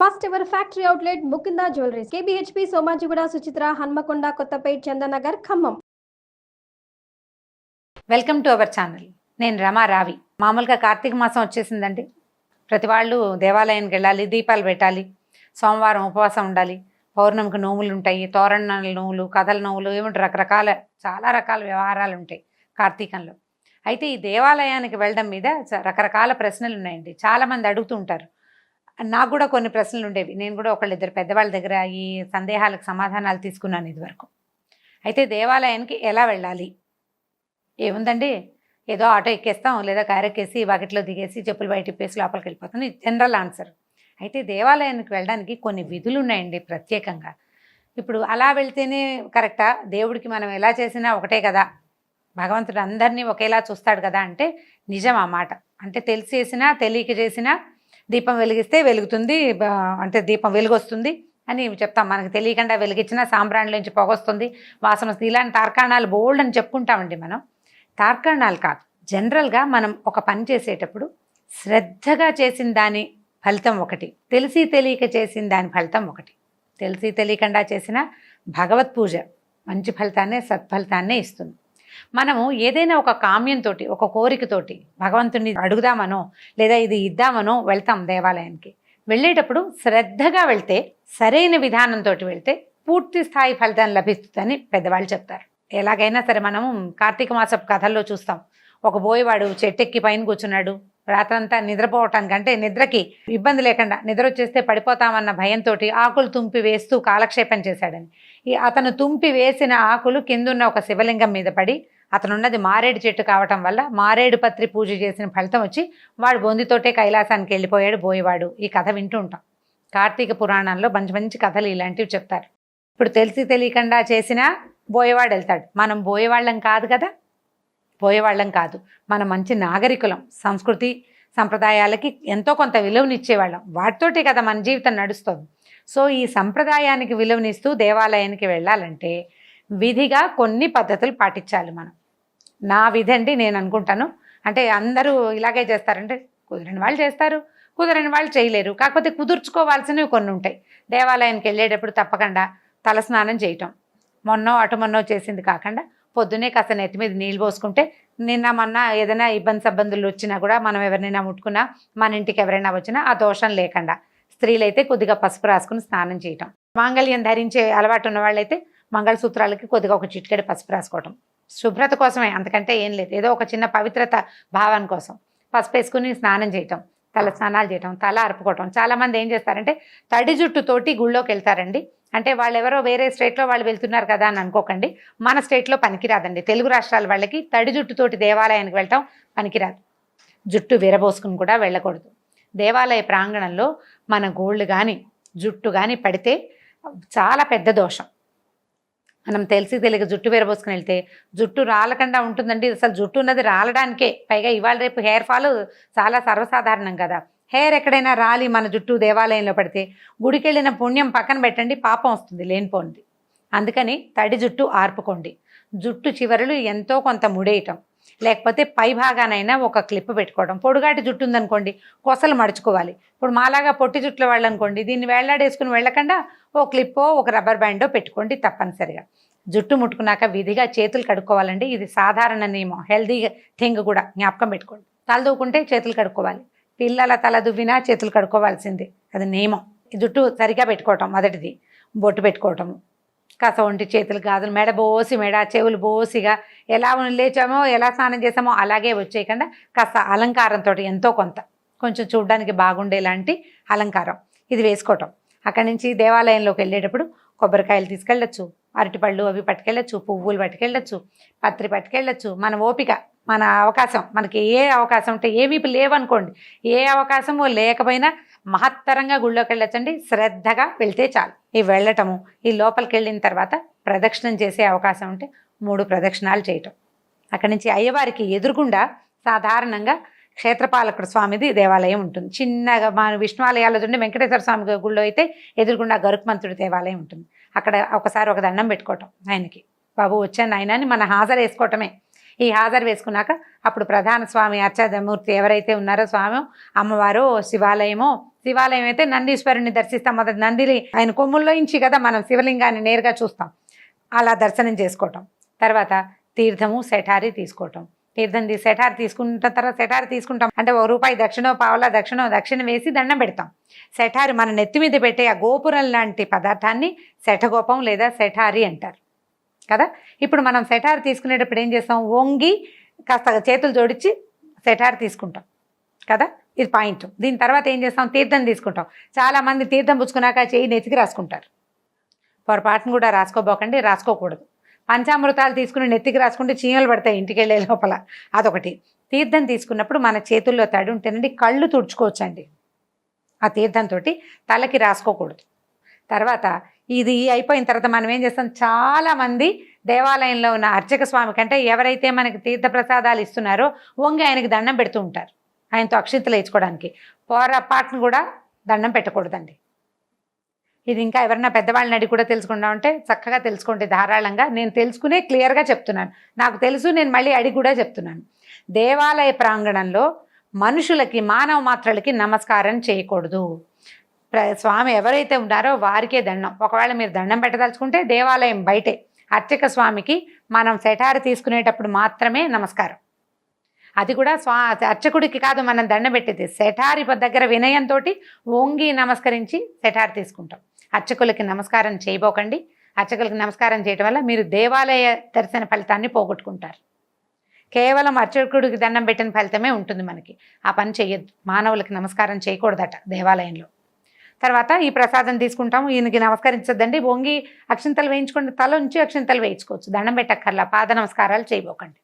First ever factory outlet Mukunda jewelleries. KPHB Somajiguda Suchitra Hanamkonda Kothapet Chandanagar Khammam. Welcome to our channel. నేను రమా రావి. మామూలుగా కార్తీక మాసం వచ్చేసిందండి. ప్రతి వాళ్ళు దేవాలయానికి వెళ్ళాలి దీపాలు పెట్టాలి సోమవారం ఉపవాసం ఉండాలి పౌర్ణమికి నోములు ఉంటాయి తోరణాల నోములు కథల నోములు ఏమిటి రకరకాల చాలా రకాల వ్యవహారాలు ఉంటాయి కార్తీకంలో. అయితే ఈ దేవాలయానికి వెళ్ళడం మీద రకరకాల ప్రశ్నలు ఉన్నాయండి. చాలామంది అడుగుతుంటారు నాకు కూడా కొన్ని ప్రశ్నలు ఉండేవి. నేను కూడా ఒకళ్ళిద్దరు పెద్దవాళ్ళ దగ్గర ఈ సందేహాలకు సమాధానాలు తీసుకున్నాను ఇదివరకు. అయితే దేవాలయానికి ఎలా వెళ్ళాలి? ఏముందండి? ఏదో ఆటో ఎక్కేస్తాం లేదా కారు ఎక్కేసి బకెట్లో దిగేసి చెప్పులు బయట ఇప్పేసి లోపలికి వెళ్ళిపోతాం. ఇది జనరల్ ఆన్సర్. అయితే దేవాలయానికి వెళ్ళడానికి కొన్ని విధులు ఉన్నాయండి ప్రత్యేకంగా. ఇప్పుడు అలా వెళ్తేనే కరెక్టా? దేవుడికి మనం ఎలా చేసినా ఒకటే కదా? భగవంతుడు అందరినీ ఒకేలా చూస్తాడు కదా అంటే నిజం ఆ మాట. అంటే తెలిసి చేసినా తెలియక చేసినా దీపం వెలిగిస్తే వెలుగుతుంది అంటే దీపం వెలుగొస్తుంది అని చెప్తాం. మనకు తెలియకుండా వెలిగించినా సాంబ్రాణిలోంచి పొగొస్తుంది. వాసన వస్తుంది. ఇలాంటి తార్కాణాలు బోల్డ్ అని చెప్పుకుంటామండి మనం. తార్కాణాలు కాదు. జనరల్గా మనం ఒక పని చేసేటప్పుడు శ్రద్ధగా చేసిన దాని ఫలితం ఒకటి తెలిసి తెలియక చేసిన దాని ఫలితం ఒకటి. తెలిసి తెలియకుండా చేసిన భగవత్ పూజ మంచి ఫలితాన్నే సత్ఫలితాన్నే ఇస్తుంది. మనము ఏదైనా ఒక కామ్యంతో ఒక కోరికతోటి భగవంతుని అడుగుదామనో లేదా ఇది ఇద్దామనో వెళ్తాం దేవాలయానికి. వెళ్ళేటప్పుడు శ్రద్ధగా వెళ్తే సరైన విధానంతో వెళ్తే పూర్తి స్థాయి ఫలితం లభిస్తుందని పెద్దవాళ్ళు చెప్తారు. ఎలాగైనా సరే మనము కార్తీక మాసపు కథల్లో చూస్తాం. ఒక బోయవాడు చెట్టెక్కి పైన కూర్చున్నాడు. రాత్రంతా నిద్రపోవటానికంటే నిద్రకి ఇబ్బంది లేకుండా నిద్ర వచ్చేస్తే పడిపోతామన్న భయంతో ఆకులు తుంపి వేస్తూ కాలక్షేపం చేశాడని. అతను తుంపి వేసిన ఆకులు కిందున్న ఒక శివలింగం మీద పడి అతనున్నది మారేడు చెట్టు కావటం వల్ల మారేడు పత్రి పూజ చేసిన ఫలితం వచ్చి వాడు బొందితోటే కైలాసానికి వెళ్ళిపోయాడు బోయేవాడు. ఈ కథ వింటూ ఉంటాం కార్తీక పురాణంలో మంచి మంచి కథలు ఇలాంటివి చెప్తారు. ఇప్పుడు తెలిసి తెలియకుండా చేసినా బోయేవాడు వెళ్తాడు. మనం బోయేవాళ్ళం కాదు కదా? పోయేవాళ్ళం కాదు. మన మంచి నాగరికులం సంస్కృతి సంప్రదాయాలకి ఎంతో కొంత విలువనిచ్చేవాళ్ళం. వాటితోటే కదా మన జీవితం నడుస్తుంది. సో ఈ సంప్రదాయానికి విలువనిస్తూ దేవాలయానికి వెళ్ళాలంటే విధిగా కొన్ని పద్ధతులు పాటించాలి మనం. నా విధి అండి నేను అనుకుంటాను. అంటే అందరూ ఇలాగే చేస్తారంటే కుదిరిన వాళ్ళు చేస్తారు కుదరని వాళ్ళు చేయలేరు. కాకపోతే కుదుర్చుకోవాల్సినవి కొన్ని ఉంటాయి. దేవాలయానికి వెళ్ళేటప్పుడు తప్పకుండా తలస్నానం చేయటం. మొన్నో అటు మొన్నో చేసింది కాకుండా పొద్దునే కాస్త నెత్తి మీద నీళ్ళు పోసుకుంటే నిన్న మొన్న ఏదైనా ఇబ్బంది సబ్బందులు వచ్చినా కూడా మనం ఎవరినైనా ముట్టుకున్నా మన ఇంటికి ఎవరైనా వచ్చినా ఆ దోషం లేకుండా స్త్రీలైతే కొద్దిగా పసుపు రాసుకుని స్నానం చేయటం. మాంగళ్యం ధరించే అలవాటు ఉన్న వాళ్ళైతే మంగళసూత్రాలకి కొద్దిగా ఒక చిటికెడు పసుపు రాసుకోవటం. శుభ్రత కోసమే అంతకంటే ఏం లేదు. ఏదో ఒక చిన్న పవిత్రత భావం కోసం పసుపు వేసుకుని స్నానం చేయటం తల స్నానాలు చేయటం తల అరుపుకోవటం. చాలామంది ఏం చేస్తారంటే తడి జుట్టుతోటి గుళ్ళోకి వెళ్తారండి. అంటే వాళ్ళు ఎవరో వేరే స్టేట్లో వాళ్ళు వెళ్తున్నారు కదా అని అనుకోకండి. మన స్టేట్లో పనికిరాదండి. తెలుగు రాష్ట్రాల వాళ్ళకి తడి జుట్టుతోటి దేవాలయానికి వెళ్ళటం పనికిరాదు. జుట్టు విరబోసుకుని కూడా వెళ్ళకూడదు. దేవాలయ ప్రాంగణంలో మన గోళ్ళు కానీ జుట్టు కానీ పడితే చాలా పెద్ద దోషం. మనం తెలిసి తెలియక జుట్టు వేరబోసుకుని వెళ్తే జుట్టు రాలకుండా ఉంటుందండి. అసలు జుట్టు ఉన్నది రాలడానికే. పైగా ఇవాళ రేపు హెయిర్ ఫాల్ చాలా సర్వసాధారణం కదా. హెయిర్ ఎక్కడైనా రాలి మన జుట్టు దేవాలయంలో పడితే గుడికి వెళ్ళిన పుణ్యం పక్కన పెట్టండి పాపం వస్తుంది లేనిపోండి అందుకని తడి జుట్టు ఆర్పుకోండి. జుట్టు చివరలు ఎంతో కొంత ముడేయటం. లేకపోతే పై భాగానైనా ఒక క్లిప్ పెట్టుకోవడం. పొడుగాటి జుట్టు ఉందనుకోండి కొసలు మడుచుకోవాలి. ఇప్పుడు మాలాగా పొట్టి జుట్టుల వాళ్ళు అనుకోండి దీన్ని వేళ్ళాడేసుకుని వెళ్ళకుండా ఓ క్లిప్పో ఒక రబ్బర్ బ్యాండో పెట్టుకోండి తప్పనిసరిగా. జుట్టు ముట్టుకున్నాక విధిగా చేతులు కడుక్కోవాలండి. ఇది సాధారణ నియమం. హెల్దీ థింగ్ కూడా జ్ఞాపకం పెట్టుకోండి. తల దూకుంటే చేతులు కడుక్కోవాలి. పిల్లల తల దువ్వినా చేతులు కడుక్కోవాల్సిందే. అది నియమం. జుట్టు సరిగా పెట్టుకోవటం మొదటిది. బొట్టు పెట్టుకోవటము. కాస్త ఒంటి చేతులు గాజులు మెడ బోసి మెడ చెవులు బోసిగా ఎలా లేచామో ఎలా స్నానం చేసామో అలాగే వచ్చేయకుండా కాస్త అలంకారంతో ఎంతో కొంత. కొంచెం చూడడానికి బాగుండేలాంటి అలంకారం. ఇది వేసుకోవటం. అక్కడి నుంచి దేవాలయంలోకి వెళ్ళేటప్పుడు కొబ్బరికాయలు తీసుకెళ్ళచ్చు. అరటిపళ్ళు అవి పట్టుకెళ్ళచ్చు. పువ్వులు పట్టుకెళ్ళచ్చు. పత్రి పట్టుకెళ్ళచ్చు. మన ఓపిక మన అవకాశం. మనకి ఏ అవకాశం ఉంటే ఏమీ లేవనుకోండి. ఏ అవకాశము లేకపోయినా మహత్తరంగా గుళ్ళోకి వెళ్ళొచ్చండి. శ్రద్ధగా వెళ్తే చాలు. ఈ వెళ్ళటము ఈ లోపలికి వెళ్ళిన తర్వాత ప్రదక్షిణం చేసే అవకాశం ఉంటే మూడు ప్రదక్షిణాలు చేయటం. అక్కడి నుంచి అయ్యవారికి ఎదురుగుండా సాధారణంగా క్షేత్రపాలకుడు స్వామిది దేవాలయం ఉంటుంది. చిన్నగా మన విష్ణు ఆలయాల్లో చూడండి వెంకటేశ్వర స్వామి గుళ్ళో అయితే ఎదురుగుండా గరుక్మంతుడి దేవాలయం ఉంటుంది. అక్కడ ఒకసారి ఒక దండం పెట్టుకోవటం ఆయనకి. బాబు వచ్చాను ఆయన అని మన హాజరు వేసుకోవటమే ఈ హాజరు వేసుకున్నాక అప్పుడు ప్రధాన స్వామి అర్చాదమూర్తి ఎవరైతే ఉన్నారో స్వామి అమ్మవారు శివాలయమో. శివాలయం అయితే నందీశ్వరుని దర్శిస్తాం. మొదటి నందిని ఆయన కొమ్ముల్లో ఇంచి కదా మనం శివలింగాన్ని నేరుగా చూస్తాం. అలా దర్శనం చేసుకోవటం. తర్వాత తీర్థము సెఠారి తీసుకోవటం. తీర్థం తీసి సెఠారి తీసుకుంటాం తర్వాత సెఠారి తీసుకుంటాం. అంటే ఒక రూపాయి దక్షిణో పావలా దక్షిణో దక్షిణ వేసి దండం పెడతాం. సెఠారి మన నెత్తి మీద పెట్టే ఆ గోపురం లాంటి పదార్థాన్ని శఠగోపం లేదా సెఠారి అంటారు. కదా? ఇప్పుడు మనం సెటార్ తీసుకునేటప్పుడు ఏం చేస్తాం? వంగి కాస్త చేతులు జోడించి సెటార్ తీసుకుంటాం కదా? ఇది పాయింట్. దీని తర్వాత ఏం చేస్తాం? తీర్థం తీసుకుంటాం. చాలామంది తీర్థం పుచ్చుకున్నాక చేయి నెత్తికి రాసుకుంటారు. పొరపాటును కూడా రాసుకోబోకండి రాసుకోకూడదు. పంచామృతాలు తీసుకుని నెత్తికి రాసుకుంటే చీమలు పడతాయి ఇంటికి వెళ్ళే లోపల. అదొకటి. తీర్థం తీసుకున్నప్పుడు మన చేతుల్లో తడి ఉంటేనండి కళ్ళు తుడుచుకోవచ్చండి. ఆ తీర్థంతో తలకి రాసుకోకూడదు. తర్వాత ఇది అయిపోయిన తర్వాత మనం ఏం చేస్తాం? చాలామంది దేవాలయంలో ఉన్న అర్చక స్వామి కంటే ఎవరైతే మనకి తీర్థ ప్రసాదాలు ఇస్తున్నారో వంగి ఆయనకి దండం పెడుతూ ఉంటారు. ఆయనతో అక్షింతలు వేయించుకోవడానికి పొరపాటును కూడా దండం పెట్టకూడదండి. ఇది ఇంకా ఎవరైనా పెద్దవాళ్ళని అడిగి కూడా తెలుసుకుంటా ఉంటే చక్కగా తెలుసుకోండి ధారాళంగా నేను తెలుసుకునే క్లియర్గా చెప్తున్నాను. నాకు తెలుసు నేను మళ్ళీ అడిగి కూడా చెప్తున్నాను. దేవాలయ ప్రాంగణంలో మనుషులకి మానవ మాత్రలకి నమస్కారం చేయకూడదు. స్వామి ఎవరైతే ఉన్నారో వారికే దండం. ఒకవేళ మీరు దండం పెట్టదలుచుకుంటే దేవాలయం బయటే. అర్చక స్వామికి మనం సెటారి తీసుకునేటప్పుడు మాత్రమే నమస్కారం. అది కూడా స్వా అర్చకుడికి కాదు మనం దండం పెట్టేది. సెటారి దగ్గర వినయంతో వంగి నమస్కరించి సెటారి తీసుకుంటాం. అర్చకులకి నమస్కారం చేయబోకండి. అర్చకులకి నమస్కారం చేయటం వల్ల మీరు దేవాలయ దర్శన ఫలితాన్ని పోగొట్టుకుంటారు. కేవలం అర్చకుడికి దండం పెట్టిన ఫలితమే ఉంటుంది మనకి. ఆ పని చేయొద్దు మానవులకి నమస్కారం చేయకూడదట దేవాలయంలో. తర్వాత ఈ ప్రసాదం తీసుకుంటాం ఈయనకి నమస్కరించద్దండి. వంగి అక్షింతలు వేయించుకోండి. తల ఉంచి అక్షింతలు వేయించుకోవచ్చు. దండం పెట్టక్కర్లా. పాద నమస్కారాలు చేయబోకండి.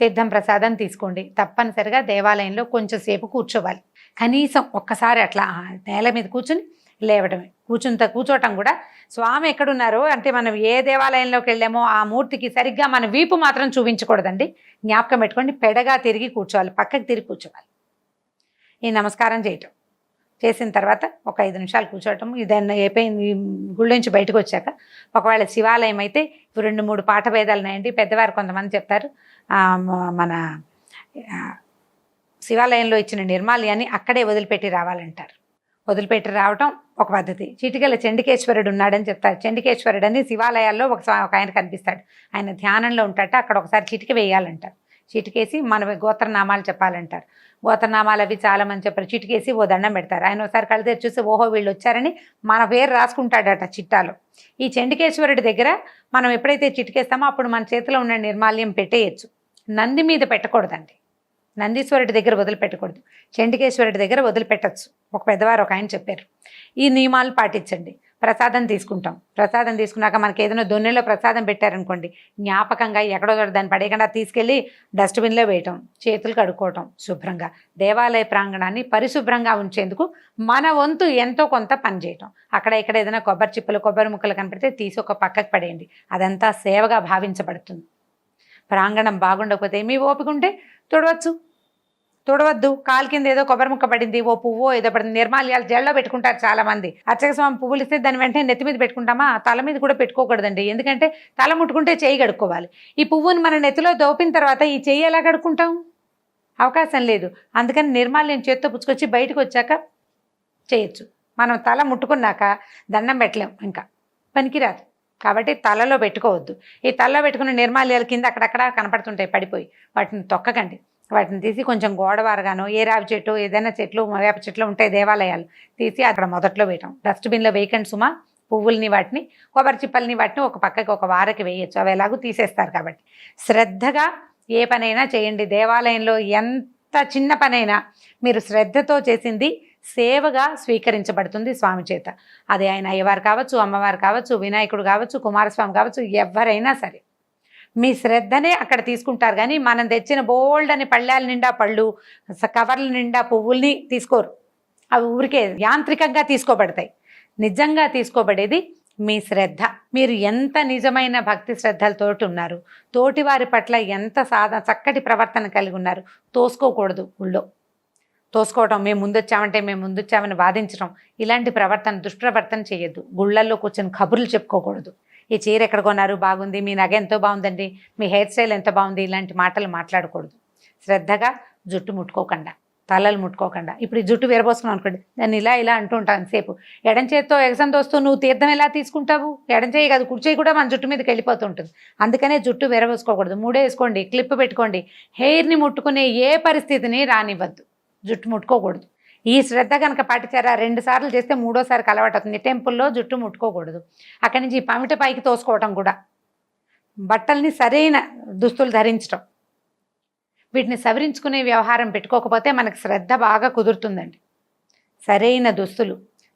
తీర్థం ప్రసాదం తీసుకోండి. తప్పనిసరిగా దేవాలయంలో కొంచెం సేపు కూర్చోవాలి. కనీసం ఒక్కసారి అట్లా నేల మీద కూర్చుని లేవడమే. కూర్చుంత కూర్చోవటం కూడా స్వామి ఎక్కడున్నారో అంటే మనం ఏ దేవాలయంలోకి వెళ్ళామో ఆ మూర్తికి సరిగ్గా మన వీపు మాత్రం చూపించకూడదండి. జ్ఞాపకం పెట్టుకోండి. పెడగా తిరిగి కూర్చోవాలి. పక్కకి తిరిగి కూర్చోవాలి. ఈ నమస్కారం చేయటం. చేసిన తర్వాత ఒక ఐదు నిమిషాలు కూర్చోవటం ఇదన్న అయిపోయింది. గుళ్ళ నుంచి బయటకు వచ్చాక ఒకవేళ శివాలయం అయితే ఇప్పుడు రెండు మూడు పాట భేదాలు ఉన్నాయండి. పెద్దవారు కొంతమంది చెప్తారు. మన శివాలయంలో ఇచ్చిన నిర్మాల్యాన్ని అక్కడే వదిలిపెట్టి రావాలంటారు. వదిలిపెట్టి రావటం ఒక పద్ధతి. చిటికల చండికేశ్వరుడు ఉన్నాడని చెప్తారు. చండికేశ్వరుడు అని శివాలయాల్లో ఒక ఒక ఆయన కనిపిస్తాడు. ఆయన ధ్యానంలో ఉంటాట. అక్కడ ఒకసారి చిటిక వేయాలంటారు. చిటికేసి మన గోత్రనామాలు చెప్పాలంటారు. గోత్రనామాలు అవి చాలా మంది చెప్పారు చిటికేసి ఓ దండం పెడతారు. ఆయన ఒకసారి కళ్ళు తెరిచి చూసి ఓహో వీళ్ళు వచ్చారని మన పేరు రాసుకుంటాడట చిట్టాలో. ఈ చండికేశ్వరుడి దగ్గర మనం ఎప్పుడైతే చిటికేస్తామో అప్పుడు మన చేతిలో ఉన్న నిర్మాల్యం పెట్టేయచ్చు. నంది మీద పెట్టకూడదండి. నందీశ్వరుడి దగ్గర వదిలిపెట్టకూడదు. చండికేశ్వరుడి దగ్గర వదిలిపెట్టచ్చు. ఒక పెద్దవారు ఒక ఆయన చెప్పారు. ఈ నియమాలు పాటించండి. ప్రసాదం తీసుకుంటాం. ప్రసాదం తీసుకున్నాక మనకి ఏదైనా దొన్నెలో ప్రసాదం పెట్టారనుకోండి జ్ఞాపకంగా ఎక్కడో దాన్ని పడేయకుండా తీసుకెళ్ళి డస్ట్బిన్లో వేయటం చేతులు కడుక్కోవటం శుభ్రంగా. దేవాలయ ప్రాంగణాన్ని పరిశుభ్రంగా ఉంచేందుకు మన వంతు ఎంతో కొంత పని చేయటం. అక్కడ ఇక్కడ ఏదైనా కొబ్బరి చిప్పలు కొబ్బరి ముక్కలు కనపడితే తీసి ఒక పక్కకు పడేయండి. అదంతా సేవగా భావించబడుతుంది. ప్రాంగణం బాగుండకపోతే మీ ఓపిక ఉంటే తుడవచ్చు. చూడవద్దు కాలు కింద ఏదో కొబ్బరి ముక్క పడింది ఓ పువ్వో ఏదో పడింది. నిర్మాల్యాలు జల్లో పెట్టుకుంటారు చాలా మంది అర్చక స్వామి పువ్వులు ఇస్తే దాని వెంటనే నెత్తి మీద పెట్టుకుంటామా? తల మీద కూడా పెట్టుకోకూడదండి. ఎందుకంటే తల ముట్టుకుంటే చేయి కడుక్కోవాలి. ఈ పువ్వుని మన నెత్తిలో దోపిన తర్వాత ఈ చెయ్యి ఎలా కడుక్కుంటాం? అవకాశం లేదు. అందుకని నిర్మాల్యం చేత్తో పుచ్చుకొచ్చి బయటకు వచ్చాక చేయొచ్చు. మనం తల ముట్టుకున్నాక దండం పెట్టలేం ఇంకా. పనికిరాదు. కాబట్టి తలలో పెట్టుకోవద్దు. ఈ తలలో పెట్టుకున్న నిర్మాల్యాల కింద అక్కడక్కడ కనపడుతుంటాయి పడిపోయి. వాటిని తొక్కకండి. వాటిని తీసి కొంచెం గోడవారగానో ఏ రావి చెట్టు ఏదైనా చెట్లు వేప చెట్లు ఉంటాయి దేవాలయాలు తీసి అక్కడ మొదట్లో వేయటం. డస్ట్బిన్లో వేయకండి సుమా పువ్వుల్ని వాటిని కొబ్బరి చిప్పల్ని వాటిని ఒక పక్కకి ఒక వారకి వేయచ్చు. అవి ఎలాగూ తీసేస్తారు కాబట్టి. శ్రద్ధగా ఏ పనైనా చేయండి. దేవాలయంలో ఎంత చిన్న పనైనా మీరు శ్రద్ధతో చేసింది సేవగా స్వీకరించబడుతుంది స్వామి చేత. అది ఆయన అయ్యవారు కావచ్చు అమ్మవారు కావచ్చు వినాయకుడు కావచ్చు కుమారస్వామి కావచ్చు ఎవరైనా సరే. మీ శ్రద్ధనే అక్కడ తీసుకుంటారు. కానీ మనం తెచ్చిన బోల్డ్ అని పళ్ళాల నిండా పళ్ళు కవర్ల నిండా పువ్వుల్ని తీసుకోరు. అవి ఊరికే యాంత్రికంగా తీసుకోబడతాయి. నిజంగా తీసుకోబడేది మీ శ్రద్ధ. మీరు ఎంత నిజమైన భక్తి శ్రద్ధలతోటి ఉన్నారు తోటి వారి పట్ల ఎంత సాధ చక్కటి ప్రవర్తన కలిగి ఉన్నారు తోసుకోకూడదు ఊళ్ళో. తోసుకోవడం మేము ముందొచ్చామంటే మేము ముందొచ్చామని వాదించడం ఇలాంటి ప్రవర్తన దుష్ప్రవర్తన చేయొద్దు. గుళ్ళల్లో కూర్చొని కబుర్లు చెప్పుకోకూడదు. ఈ చీర ఎక్కడ కొన్నారు? బాగుంది. మీ నగ ఎంతో బాగుందండి. మీ హెయిర్ స్టైల్ ఎంత బాగుంది? ఇలాంటి మాటలు మాట్లాడకూడదు. శ్రద్ధగా జుట్టు ముట్టుకోకుండా తలలు ముట్టుకోకుండా. ఇప్పుడు ఈ జుట్టు విరబోసుకున్నాం అనుకోండి దాన్ని ఇలా ఇలా అంటూ ఉంటాను సేపు ఎడం చేత్తో ఎగసం దోస్తూ నువ్వు తీర్థం ఎలా తీసుకుంటావు? ఎడం చేయి కాదు కుడి కూడా మన జుట్టు మీదకి వెళ్ళిపోతుంటుంది అందుకనే జుట్టు విరబోసుకోకూడదు. మూడే వేసుకోండి క్లిప్ పెట్టుకోండి. హెయిర్ని ముట్టుకునే ఏ పరిస్థితిని రానివ్వద్దు. జుట్టు ముట్టుకోకూడదు. ఈ శ్రద్ధ కనుక పాటించారా? రెండు సార్లు చేస్తే మూడోసారికి అలవాటు అవుతుంది. టెంపుల్లో జుట్టు ముట్టుకోకూడదు. అక్కడి నుంచి పమిట పైకి తోసుకోవటం కూడా. బట్టల్ని సరైన దుస్తులు ధరించడం వీటిని సవరించుకునే వ్యవహారం పెట్టుకోకపోతే మనకు శ్రద్ధ బాగా కుదురుతుందండి. సరైన దుస్తులు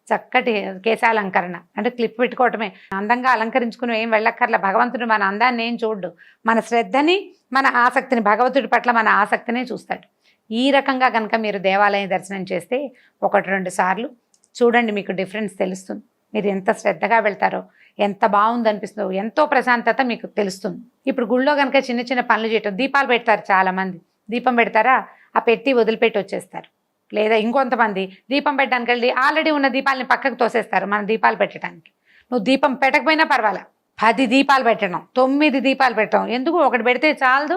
చక్కటి కేశాలంకరణ అంటే క్లిప్ పెట్టుకోవటమే. అందంగా అలంకరించుకుని ఏం వెళ్ళక్కర్ల. భగవంతుడు మన అందాన్ని ఏం చూడ్డు? మన శ్రద్ధని మన ఆసక్తిని భగవంతుడి పట్ల మన ఆసక్తిని చూస్తాడు. ఈ రకంగా కనుక మీరు దేవాలయం దర్శనం చేస్తే ఒకటి రెండు సార్లు చూడండి మీకు డిఫరెన్స్ తెలుస్తుంది. మీరు ఎంత శ్రద్ధగా వెళ్తారో ఎంత బాగుంది అనిపిస్తుందో ఎంతో ప్రశాంతత మీకు తెలుస్తుంది. ఇప్పుడు గుళ్ళో కనుక చిన్న చిన్న పనులు చేయటం దీపాలు పెడతారు చాలామంది. దీపం పెడతారా? ఆ పెట్టి వదిలిపెట్టి వచ్చేస్తారు. లేదా ఇంకొంతమంది దీపం పెట్టడానికి వెళ్ళి ఆల్రెడీ ఉన్న దీపాలని పక్కకు తోసేస్తారు మన దీపాలు పెట్టడానికి. నువ్వు దీపం పెట్టకపోయినా పర్వాలే. పది దీపాలు పెట్టడం తొమ్మిది దీపాలు పెట్టడం ఎందుకు ఒకటి పెడితే చాలదు?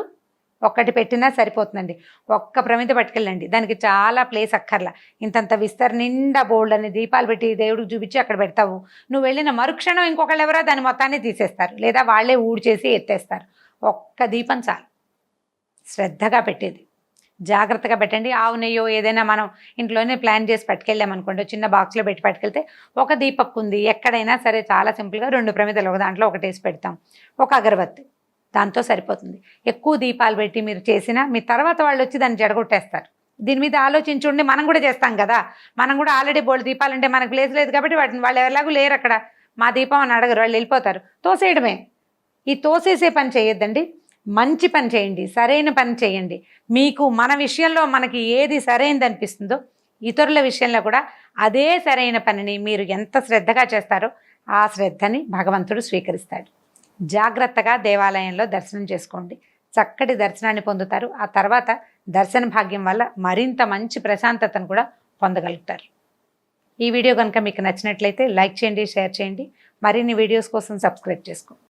ఒక్కటి పెట్టినా సరిపోతుందండి. ఒక్క ప్రమిద పట్టుకెళ్ళండి. దానికి చాలా ప్లేస్ అక్కర్లా. ఇంతంత విస్తర నిండా బోల్డ్ అని దీపాలు పెట్టి దేవుడికి చూపించి అక్కడ పెడతావు. నువ్వు వెళ్ళిన మరుక్షణం ఇంకొకళ్ళు ఎవరో దాని మొత్తాన్ని తీసేస్తారు. లేదా వాళ్ళే ఊడ్చేసి ఎత్తేస్తారు. ఒక్క దీపం చాలు. శ్రద్ధగా పెట్టేది. జాగ్రత్తగా పెట్టండి. ఆవు నెయ్యో ఏదైనా మనం ఇంట్లోనే ప్లాన్ చేసి పట్టుకెళ్ళామనుకోండి చిన్న బాక్స్లో పెట్టి పట్టుకెళ్తే ఒక దీపక్ ఉంది. ఎక్కడైనా సరే చాలా సింపుల్గా రెండు ప్రమిదలు ఒక దాంట్లో ఒకటి వేసి పెడతాం. ఒక అగరబత్తి. దాంతో సరిపోతుంది. ఎక్కువ దీపాలు పెట్టి మీరు చేసినా మీ తర్వాత వాళ్ళు వచ్చి దాన్ని జడగొట్టేస్తారు. దీని మీద ఆలోచించుండి మనం కూడా చేస్తాం కదా. మనం కూడా ఆల్రెడీ బోల్డ్ దీపాలంటే మనకు ప్లేస్ లేదు కాబట్టి వాటిని వాళ్ళు ఎవరిలాగూ లేరు అక్కడ. మా దీపం అని అడగరు వాళ్ళు వెళ్ళిపోతారు. తోసేయడమే. ఈ తోసేసే పని చేయొద్దండి. మంచి పని చేయండి సరైన పని చేయండి. మీకు మన విషయంలో మనకి ఏది సరైనది అనిపిస్తుందో ఇతరుల విషయంలో కూడా అదే సరైన పనిని మీరు ఎంత శ్రద్ధగా చేస్తారో ఆ శ్రద్ధని భగవంతుడు స్వీకరిస్తాడు. జాగ్రత్తగా దేవాలయంలో దర్శనం చేసుకోండి. చక్కటి దర్శనాన్ని పొందుతారు. ఆ తర్వాత దర్శన భాగ్యం వల్ల మరింత మంచి ప్రశాంతతను కూడా పొందగలుగుతారు. ఈ వీడియో కనుక మీకు నచ్చినట్లయితే లైక్ చేయండి షేర్ చేయండి. మరిన్ని వీడియోస్ కోసం సబ్స్క్రైబ్ చేసుకోండి.